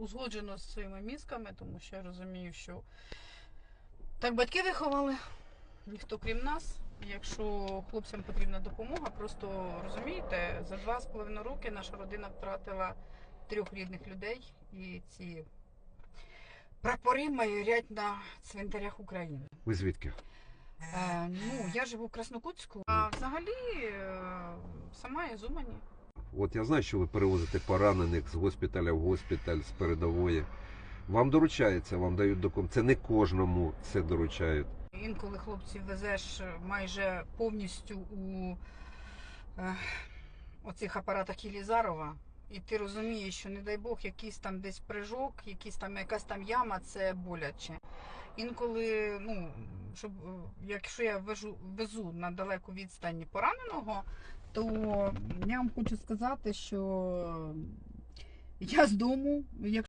узгоджено з своїми мізками, тому що я розумію, що так батьки виховали, ніхто крім нас. Якщо хлопцям потрібна допомога, просто розумієте, за два з половиною роки наша родина втратила трьох рідних людей, і ці прапори майорять на цвинтарях України. Ви звідки? Е, ну, я живу в Краснокутську, а взагалі е, сама я з Умані. От я знаю, що ви перевозите поранених з госпіталя в госпіталь, з передової. Вам доручається, вам дають документ. Це не кожному це доручають. Інколи хлопців везеш майже повністю у е, оцих апаратах Єлізарова. І ти розумієш, що не дай Бог, якийсь там десь прыжок, якийсь там якась там яма, це боляче. Інколи, ну, щоб, е, якщо я везу, везу на далеку відстані пораненого, то я вам хочу сказати, що я з дому, якщо